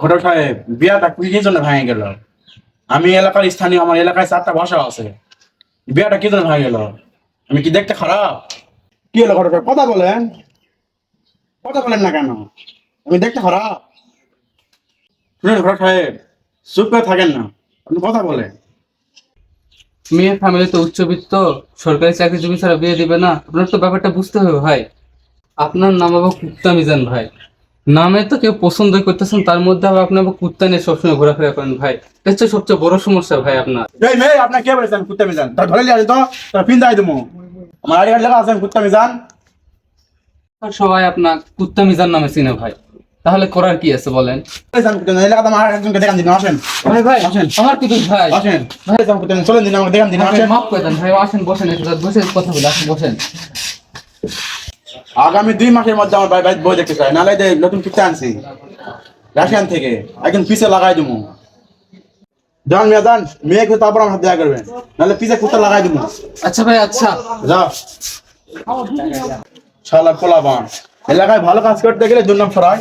ঘটক সাহেব বিয়াটা কি জন্য ভেঙে গেল? আমি এলাকার স্থানীয়, আমার এলাকায় চারটা ভাষা আছে। বিয়াটা কি জন্য ভেঙে গেল? আমি কি দেখতে খারাপ? কি হলো ঘটক? কথা বলেন। কথা বলেন না কেন? আমি দেখতে খারাপ। শুনুন ঘটক সাহেব চুপ করে থাকেন না। আপনি কথা বলেন। মেয়ের ফ্যামিলি তো উচ্চবিত্ত, সরকারি চাকরিজীবী ছাড়া বিয়ে দিবে না। আপনার তো ব্যাপারটা বুঝতে হবে ভাই। আপনার নাম আবার কুত্তা মিজান ভাই। নামে তো কেউ পছন্দ করতেছেন তার মধ্যে আবার আপনি আবার কুত্তা নিয়ে সবসময় ঘোরাফেরা করেন ভাই। এটা হচ্ছে সবচেয়ে বড় সমস্যা ভাই আপনার। এই মেয়ে আপনার কে বলেছেন কুত্তা মিজান? তার ধরে লিয়ে তো তার পিন দাই দেবো আমার আড়ি লেখা আছেন কুত্তা মিজান। সবাই আপনার কুত্তা মিজান নামে চিনে ভাই। তাহলে করার কি আছে বলেন? আমার একজনকে আসেন। ভাই ভাই আসেন। আমার কি ভাই? আসেন। ভাই চলেন দিন আমাকে দেখান দিন আসেন। মাফ করে দেন ভাই আসেন বসেন বসে কথা বলে আসেন বসেন। আগামী দুই মাসের মধ্যে আমার ভাই বই দেখতে চাই নাহলে নতুন কিছু আনছি। রাশিয়ান থেকে। একদম পিছে লাগাই দেবো জান মেয়ে যান মেয়েকে তারপর আমার হাত দেয়া করবেন। নাহলে পিছে কুত্তা লাগাই দেবো আচ্ছা ভাই আচ্ছা। যা। শালা কোলা বান এলাকায় ভালো কাজ করতে গেলে দুর্নাম ছড়ায়।